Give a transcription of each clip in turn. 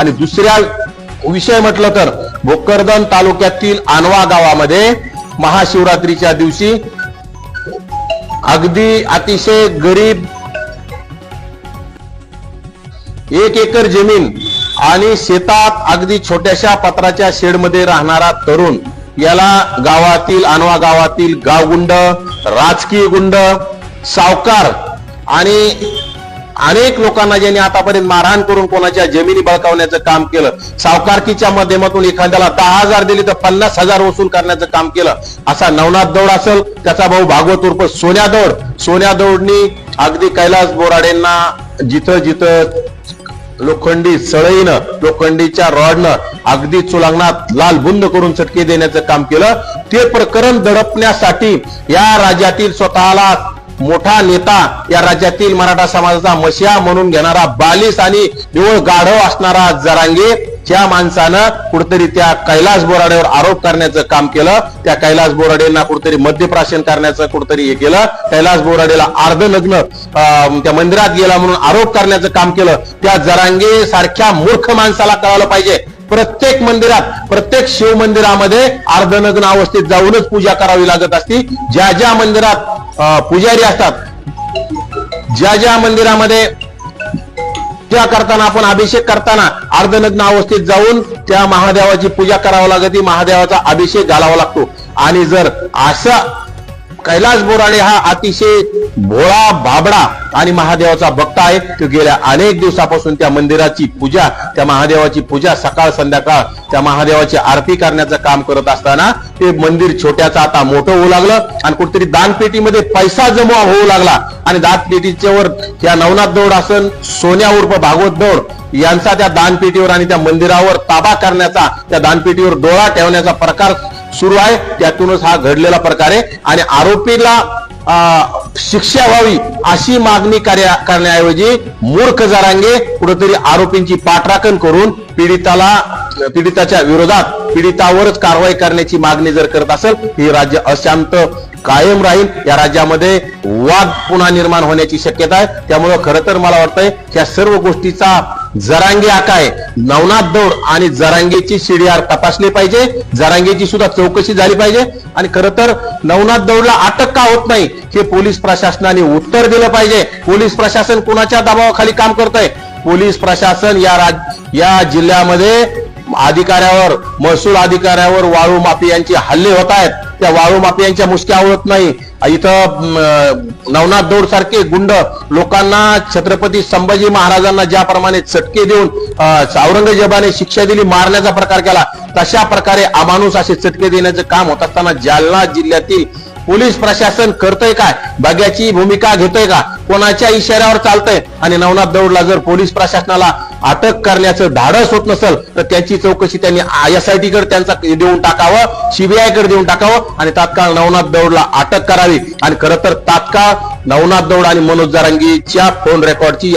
आणि दुसऱ्या विषय म्हटलं तर भोकरदन तालुक्यातील आनवा गावामध्ये महाशिवरात्रीच्या दिवशी अगदी अतिशय गरीब एक एकर जमीन आणि शेतात अगदी छोट्याशा पत्राच्या शेडमध्ये राहणारा तरुण याला गावातील आणवा गावातील गावगुंड राजकीय गुंड सावकार आणि अनेक लोकांना ज्यांनी आतापर्यंत मारहाण करून कोणाच्या जमिनी बळकावण्याचं काम केलं सावकारकीच्या माध्यमातून एखाद्याला दहा हजार दिले तर पन्नास हजार वसूल करण्याचं काम केलं असा नवनाथ दौड असेल त्याचा भाऊ भागवत उर्फ सोन्या दौड. सोन्या दौडनी अगदी कैलास बोराडेंना जिथं जिथं लोखंडी सळईनं लोखंडीच्या रॉडनं अगदी चुलांगणात लाल बुंद करून चटके देण्याचं काम केलं. ते प्रकरण दडपण्यासाठी या राज्यातील स्वतःला मोठा नेता या राज्यातील मराठा समाजाचा मशिया म्हणून घेणारा बालिस आणि निवळ गाढव असणारा जरांगे ज्या माणसानं कुठेतरी त्या कैलास बोराडेवर आरोप करण्याचं काम केलं त्या कैलास बोराडेंना कुठेतरी मद्यप्राशन करण्याचं कुठेतरी हे केलं कैलास बोराडेला अर्ध लग्न त्या मंदिरात गेला म्हणून आरोप करण्याचं काम केलं त्या जरांगे सारख्या मूर्ख माणसाला कळालं पाहिजे. प्रत्येक मंदिरात प्रत्येक शिव मंदिरामध्ये अर्धनग्न अवस्थेत जाऊनच पूजा करावी लागत असती. ज्या ज्या मंदिरात पुजारी असतात. ज्या ज्या मंदिरामध्ये पूजा करताना आपण अभिषेक करताना अर्धनग्न अवस्थेत जाऊन त्या महादेवाची पूजा करावी लागते महादेवाचा अभिषेक घालावा लागतो. आणि जर असं कैलास बोराडे हा अतिशय भोळा बाबडा आणि महादेवाचा भक्त आहे तो गेल्या अनेक दिवसापासून त्या मंदिराची पूजा त्या महादेवाची पूजा सकाळ संध्याकाळ त्या महादेवाची आरती करण्याचं काम करत असताना ते मंदिर छोट्याचं आता मोठं होऊ लागलं आणि कुठेतरी दानपेटीमध्ये पैसा जमा होऊ लागला. आणि दानपेटीच्या वर त्या नवनाथ दौड असन सोन्या उर्फ भागवत दौड यांचा त्या दानपेटीवर आणि त्या मंदिरावर ताबा करण्याचा त्या दानपेटीवर डोळा ठेवण्याचा प्रकार सुरू आहे. त्यातूनच हा घडलेला प्रकार आहे. आणि आरोपीला शिक्षा व्हावी अशी मागणी करण्याऐवजी मूर्ख जरांगे कुठेतरी आरोपींची पाठराखण करून पीडिताला पीडिताच्या विरोधात पीडितावरच कारवाई करण्याची मागणी जर करत असेल ही राज्य अशांत कायम राहील. या राज्यामध्ये वाद पुन्हा निर्माण होण्याची शक्यता आहे. त्यामुळं खरं तर मला वाटतंय या सर्व गोष्टीचा जरांगी आकाय नवनाथ दौड आणि जरांगेची सीडीआर तपासली पाहिजे. जरांगेची सुद्धा चौकशी झाली पाहिजे. आणि खरं तर नवनाथ दौडला अटक का होत नाही हे पोलीस प्रशासनाने उत्तर दिलं पाहिजे. पोलीस प्रशासन कुणाच्या दबावाखाली काम करतंय? पोलीस प्रशासन या राज या जिल्ह्यामध्ये अधिकाऱ्यावर महसूल अधिकाऱ्यावर वाळू माफियांचे हल्ले होत आहेत. त्या वाळू माफियांच्या मुसक्या आवडत नाही. इथं नवनाथ दौड सारखे गुंड लोकांना छत्रपती संभाजी महाराजांना ज्याप्रमाणे चटके देऊन औरंगजेबाने शिक्षा दिली मारण्याचा प्रकार केला तशा प्रकारे अमानुष असे चटके देण्याचं काम होत असताना जालना जिल्ह्यातील पोलीस प्रशासन करतंय काय? बग्याची भूमिका घेतोय का? कोणाच्या इशाऱ्यावर चालतंय? आणि नवनाथ दौडला जर पोलीस प्रशासनाला अटक करण्याचं धाडस होत नसेल तर त्याची चौकशी त्यांनी एस आय टी कडे त्यांचा देऊन टाकावं सीबीआयकडे देऊन टाकावं आणि तात्काळ नवनाथ दौडला अटक करावी. आणि खरं तर तात्काळ नवनाथ दौड आणि मनोज जारंगीच्या फोन रेकॉर्डची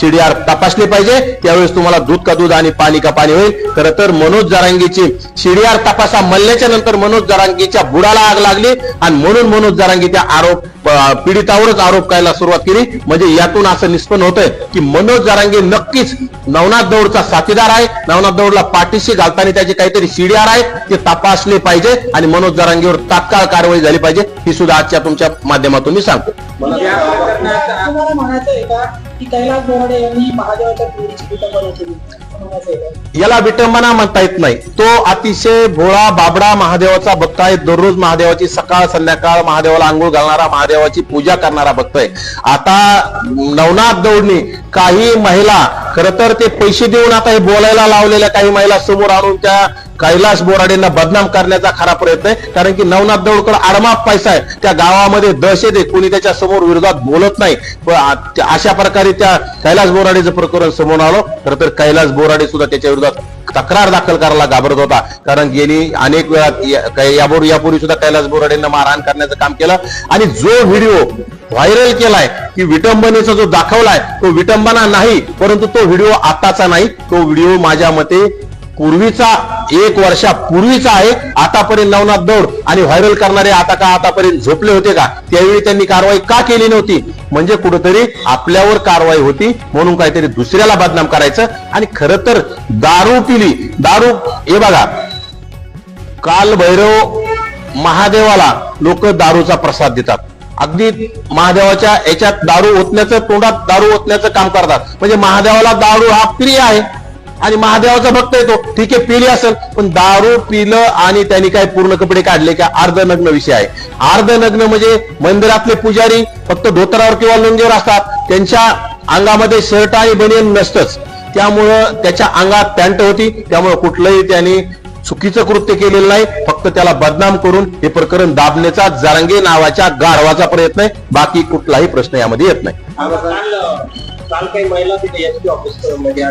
सीडीआर तपासली पाहिजे. त्यावेळेस तुम्हाला दूध का दूध आणि पाणी का पाणी होईल. खरं तर मनोज जारांगीची सीडीआर तपासा मल्ल्याच्या नंतर मनोज जारांगीच्या बुडाला आग लागली. आणि म्हणून मनोज जारांगी त्या आरोप पीडितावरच आरोप करायला सुरुवात केली. म्हणजे यातून असं निष्पन्न होतंय की मनोज जारांगे नक्कीच नवनाथ दौडचा साथीदार आहे. नवनाथ दौडला पाठीशी घालताना त्याचे काहीतरी सीडीआर आहे. ते तपासले पाहिजे आणि मनोज जारांगेवर तात्काळ कारवाई झाली पाहिजे. ही सुद्धा आजच्या तुमच्या माध्यमातून मी सांगतो. म्हणायचं आहे का की कैलास बोराडे यांनी महादेवाच्या याला विटंबना म्हणता येत नाही. तो अतिशय भोळा बाबडा महादेवाचा भक्त आहे. दररोज महादेवाची सकाळ संध्याकाळ महादेवाला आंघोळ घालणारा महादेवाची पूजा करणारा भक्त आहे. आता नवनाथ दौडनी काही महिला खर तर ते पैसे देऊन आता हे बोलायला लावलेल्या काही महिला समोर आणून त्या कैलास बोराडेंना बदनाम करण्याचा खरा प्रयत्न आहे. कारण की नवनाथ दौडकर आडमाप पैसा आहे. त्या गावामध्ये दहशत आहे. कोणी त्याच्यासमोर विरोधात बोलत नाही. अशा प्रकारे त्या कैलास बोराडेचं प्रकरण समोर आलं. खरं तर कैलास बोराडे सुद्धा त्याच्या विरोधात तक्रार दाखल करायला घाबरत होता. कारण गेली अनेक वेळा यापूर्वी यापूर्वी सुद्धा कैलास बोराडेंना मारहाण करण्याचं काम केलं. आणि जो व्हिडिओ व्हायरल केलाय की विटंबनेचा जो दाखवलाय तो विटंबना नाही परंतु तो व्हिडिओ आताचा नाही. तो व्हिडिओ माझ्या मते पूर्वीचा एक वर्षापूर्वीचा आहे आतापर्यंत नवनाथ दौड आणि व्हायरल करणारे आता का आतापर्यंत झोपले होते का? त्यावेळी त्यांनी कारवाई का केली नव्हती? म्हणजे कुठंतरी आपल्यावर कारवाई होती म्हणून काहीतरी दुसऱ्याला बदनाम करायचं आणि खरं तर दारू पिली. दारू हे बघा. काल भैरव महादेवाला लोक दारूचा प्रसाद देतात. अगदी महादेवाच्या याच्यात दारू ओतण्याचं तोंडात दारू ओतण्याचं काम करतात. म्हणजे महादेवाला दारू हा प्रिय आहे. आणि महादेवाचा भक्त येतो. ठीक आहे पिली असेल पण दारू पिलं आणि त्यांनी काय पूर्ण कपडे काढले का? अर्धनग्न विषय आहे. अर्धनग्न म्हणजे मंदिरातले पुजारी फक्त धोतरावर किंवा लुंगीवर असतात. त्यांच्या अंगामध्ये शर्ट आणि बनियन नसतंच. त्यामुळं त्याच्या अंगात पॅन्ट होती. त्यामुळं कुठलंही त्यांनी चुकीचं कृत्य केलेलं नाही. फक्त त्याला बदनाम करून हे प्रकरण दाबण्याचा जारंगे नावाच्या गाढवाचा प्रयत्न आहे. बाकी कुठलाही प्रश्न यामध्ये येत नाही. काल काही महिला तिथे एस ऑफिसमध्ये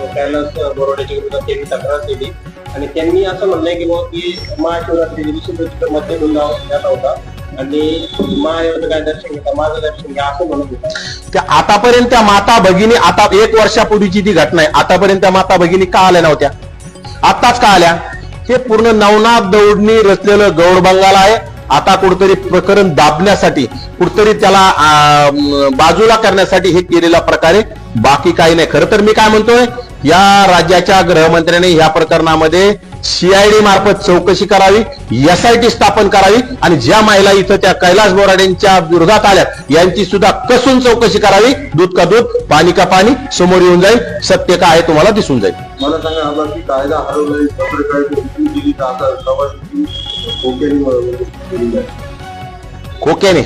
होत्या कैलास विरोधात त्यांनी तक्रार केली. आणि त्यांनी असं म्हणलंय की बाबा की महाशिवरात्री दिवशी तिथं मध्य गुन्हा झाला होता. आणि महादेवाचं दर्शन घेता माझं दर्शन घ्या असं म्हणत होता. त्या आतापर्यंत त्या माता भगिनी आता एक वर्षापूर्वीची ती घटना आहे. आतापर्यंत त्या माता भगिनी का आल्या नव्हत्या? आताच का आल्या? हे पूर्ण नवनाथ दौडनी रचलेलं गौड बंगाल आहे. आता कुठतरी प्रकरण दाबण्यासाठी कुठतरी त्याला बाजूला करण्यासाठी हे केलेला प्रकारे बाकी काही नाही. खरं तर मी काय म्हणतोय या राज्याच्या गृहमंत्र्यांनी या प्रकरणामध्ये सीआयडी मार्फत चौकशी करावी एसआयटी स्थापन करावी आणि ज्या महिला इथं त्या कैलास बोराडेंच्या विरोधात आल्या यांची सुद्धा कसून चौकशी करावी. दूध का दूध पाणी का पाणी समोर येऊन जाईल. सत्य काय आहे तुम्हाला दिसून जाईल. मला सांगा की कायदा खोक्याने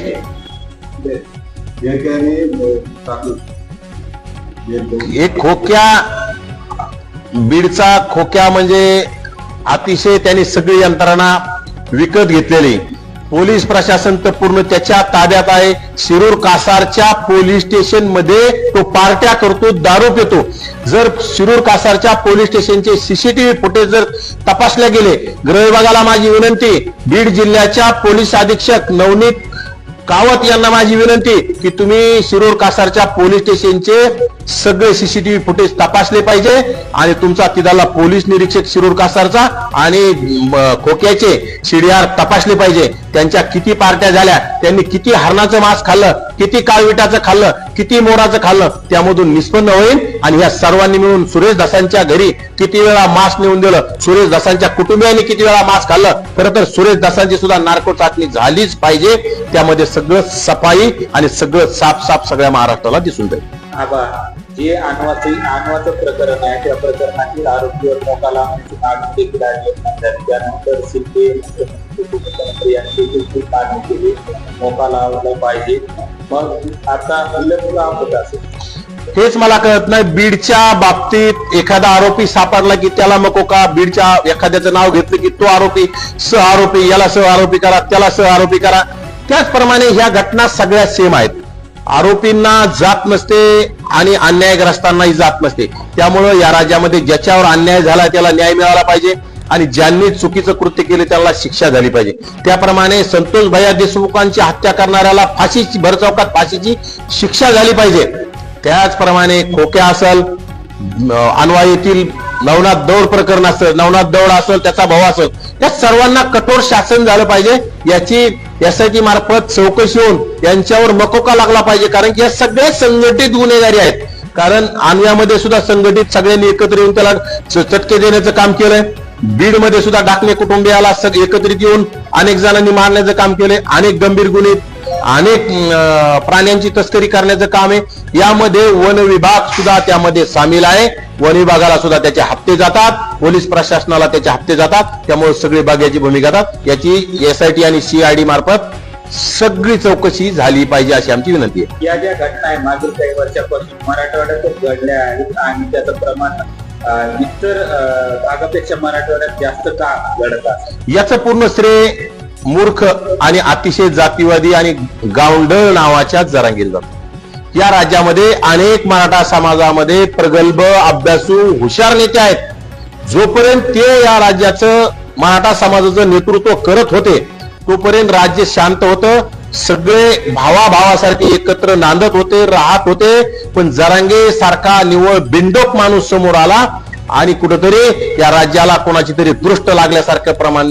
एक खोक्या बीडचा खोक्या म्हणजे अतिशय त्यांनी सगळी यंत्रणा विकत घेतलेली. पोलीस प्रशासन तर पूर्ण त्याच्या ताब्यात आहे. शिरूर कासारच्या पोलीस स्टेशनमध्ये तो पार्ट्या करतो दारू पितो. जर शिरूर कासारच्या पोलीस स्टेशनचे सीसीटीव्ही फुटेज जर तपासले गेले गृह विभागाला माझी विनंती बीड जिल्ह्याच्या पोलीस अधीक्षक नवनीत कावत यांना माझी विनंती की तुम्ही शिरूर कासारच्या पोलीस स्टेशनचे सगळे सीसीटीव्ही फुटेज तपासले पाहिजे आणि तुमचा तिदाला पोलीस निरीक्षक शिरूर कासारचा आणि खोक्याचे सीडीआर तपासले पाहिजे. त्यांच्या किती पार्ट्या झाल्या त्यांनी किती हरणाचं मांस खाल्लं किती काळविटाचं खाल्लं किती मोराचं खाल्लं त्यामधून निष्पन्न होईल. आणि या सर्वांनी मिळून सुरेश दासांच्या घरी किती वेळा मांस नेऊन दिलं सुरेश दासांच्या कुटुंबियांनी किती वेळा मांस खाल्लं खरं तर सुरेश दासांची सुद्धा नार्को चाचणी झालीच पाहिजे. त्यामध्ये सगळं सफाई आणि सगळं साफ साफ सगळ्या महाराष्ट्राला दिसून जाईल. आबा जे आणवाचे आणवाचं प्रकरण आहे त्या प्रकरणातील आरोपीवर मोका लावण्याची मागणी देखील आहे. त्यानंतर शिंदे मुख्यमंत्री यांनी देखील मागणी केली मोका लावला पाहिजे. मग आता हल्लेखोर होत असेल? हेच मला कळत नाही. बीडच्या बाबतीत एखादा आरोपी सापडला की त्याला नको का? बीडच्या एखाद्याचं नाव घेतलं की तो आरोपी स आरोपी याला स आरोपी करा त्याला स आरोपी करा. त्याचप्रमाणे ह्या घटना सगळ्या सेम आहेत. आरोपींना जात नसते आणि अन्यायग्रस्तांनाही जात नसते. त्यामुळं या राज्यामध्ये ज्याच्यावर अन्याय झाला त्याला न्याय मिळाला पाहिजे आणि ज्यांनी चुकीचं कृत्य केले त्याला शिक्षा झाली पाहिजे. त्याप्रमाणे संतोष भैया देशमुखांची हत्या करणाऱ्याला फाशीची भरचौकात फाशीची शिक्षा झाली पाहिजे. त्याचप्रमाणे खोक्या असल अनवा येथील नवनाथ दौड प्रकरण असेल नवनाथ दौड असेल त्याचा भाऊ असेल त्या सर्वांना कठोर शासन झालं पाहिजे. याची एसआयटी मार्फत चौकशी होऊन यांच्यावर मकोका लागला पाहिजे कारण की या सगळे संघटित गुन्हेगारी आहेत. कारण आणव्यामध्ये सुद्धा संघटित सगळ्यांनी एकत्र येऊन त्याला चटके देण्याचं काम केलंय. बीडमध्ये सुद्धा डाकणे कुटुंबियाला एकत्रित येऊन अनेक जणांनी मारण्याचं काम केलंय अनेक गंभीर गुन्हे अनेक प्राण्यांची तस्करी करण्याचं काम आहे. यामध्ये वन विभाग सुद्धा त्यामध्ये सामील आहे. वन विभागाला सुद्धा त्याचे हप्ते जातात पोलीस प्रशासनाला त्याचे हप्ते जातात त्यामुळे सगळे भाग याची भूमिका जातात याची एसआयटी आणि सीआयडी मार्फत सगळी चौकशी झाली पाहिजे अशी आमची विनंती आहे. या ज्या घटना आहे मागील काही वर्षापासून मराठवाड्यातच घडल्या आहेत आणि त्याचं प्रमाण इतर अं, भागापेक्षा मराठवाड्यात जास्त का घडत याचं पूर्ण श्रेय मूर्ख आणि अतिशय जातीवादी आणि गावंडळ नावाच्या जरांगीर जातो. या राज्यामध्ये अनेक मराठा समाजामध्ये प्रगल्भ अभ्यासू हुशार नेते आहेत. जोपर्यंत ते या राज्याचं मराठा समाजाचं नेतृत्व करत होते तोपर्यंत राज्य शांत होतं. सगळे भावाभावासारखे एकत्र नांदत होते राहत होते पण जरांगे सारखा निव्वळ बिंडोक माणूस समोर आला आणि कुठंतरी या राज्याला कोणाची तरी दृष्ट लागल्यासारखं प्रमाण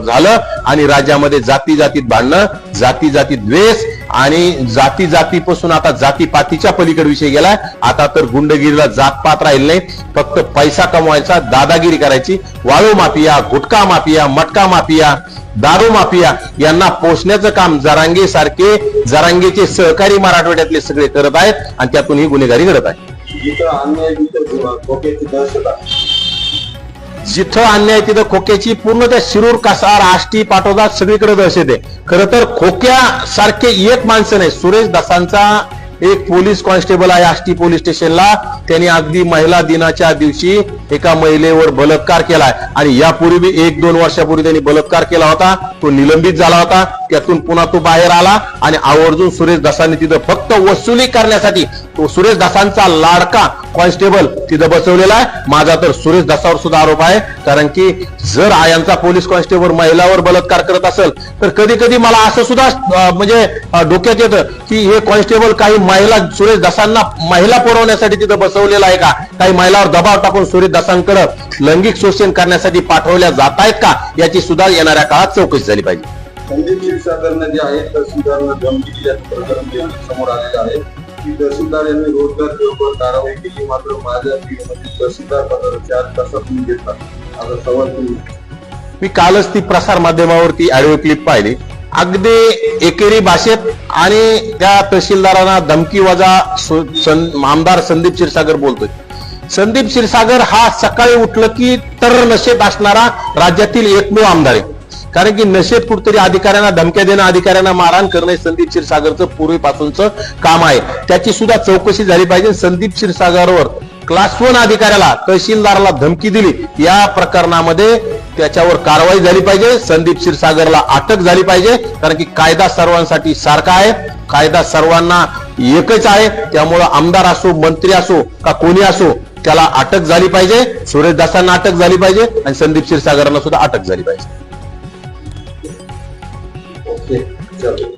झालं आणि राज्यामध्ये जाती जातीत भांडणं जाती जातीत द्वेष आणि जाती जातीपासून आता जातीपातीच्या पलीकडे विषय गेलाय. आता तर गुंडगिरीला जातपात राहील नाही. फक्त पैसा कमवायचा दादागिरी करायची. वाळू mafia gutkha mafia matka mafia दारू माफिया यांना पोचण्याचं काम जरांगे सारखे जरांगेचे सहकारी मराठवाड्यातले सगळे करत आहेत आणि त्यातून ही गुन्हेगारी घडत आहे. जिथं अन्याय तिथं खोक्याची पूर्ण त्या शिरूर कासार आष्टी पाटोदा सगळीकडे दहशत आहे. खरं तर खोक्या सारखे एक माणसं नाही सुरेश दासांचा एक पोलीस कॉन्स्टेबल आहे आष्टी पोलीस स्टेशनला. त्यांनी अगदी महिला दिनाच्या दिवशी एका महिलेवर बलात्कार केलाय. आणि यापूर्वी एक दोन वर्षापूर्वी त्यांनी बलात्कार केला होता. तो निलंबित झाला होता. त्यातून पुन्हा तो बाहेर आला. आणि आवर्जून सुरेश दासांनी तिथं फक्त वसुली करण्यासाठी तो सुरेश दासांचा लाडका कॉन्स्टेबल तिथं बसवलेला आहे. माझा तर सुरेश दासावर सुद्धा आरोप आहे. कारण की जर आयांचा पोलीस कॉन्स्टेबल महिलावर बलात्कार करत असेल तर कधी कधी मला असं सुद्धा म्हणजे डोक्यात येतं की हे कॉन्स्टेबल काही महिला सुरेश दासांना महिला पुरवण्यासाठी तिथं बसवलेला आहे का? काही महिलावर दबाव टाकून सुरेश दासांकडे लैंगिक शोषण करण्यासाठी पाठवल्या जात आहेत का याची सुद्धा येणाऱ्या काळात चौकशी झाली पाहिजे. संदीप क्षीरसागरनं जे आहे तहसीलदारनं धमकी प्रकरण समोर आलेलं आहे की तहसीलदार यांनी रोजगार देऊन कारवाई केली मात्र माझ्या तहसीलदार पदावर चार तासात मी घेतला आता सवाल तुम्ही मी कालच ती प्रसार माध्यमावरती ऑडिओ क्लिप पाहिली. अगदी एकेरी भाषेत आणि त्या तहसीलदारांना धमकी वजा आमदार संदीप क्षीरसागर बोलतोय. संदीप क्षीरसागर हा सकाळी उठलं की तर नशेत असणारा राज्यातील एकमेव आमदार आहे. कारण की नशेत कुठतरी अधिकाऱ्यांना धमक्या देणं अधिकाऱ्यांना मारहाण करणं हे संदीप क्षीरसागरचं पूर्वीपासूनचं काम आहे. त्याची सुद्धा चौकशी झाली पाहिजे. संदीप क्षीरसागरवर क्लास वन अधिकाऱ्याला तहसीलदाराला धमकी दिली. या प्रकरणामध्ये त्याच्यावर कारवाई झाली पाहिजे. संदीप क्षीरसागरला अटक झाली पाहिजे. कारण की कायदा सर्वांसाठी सारखा आहे. कायदा सर्वांना एकच आहे. त्यामुळं आमदार असो मंत्री असो का कोणी असो त्याला अटक झाली पाहिजे सुरेश दासांना अटक झाली पाहिजे आणि संदीप क्षीरसागरांना सुद्धा अटक झाली पाहिजे. ओके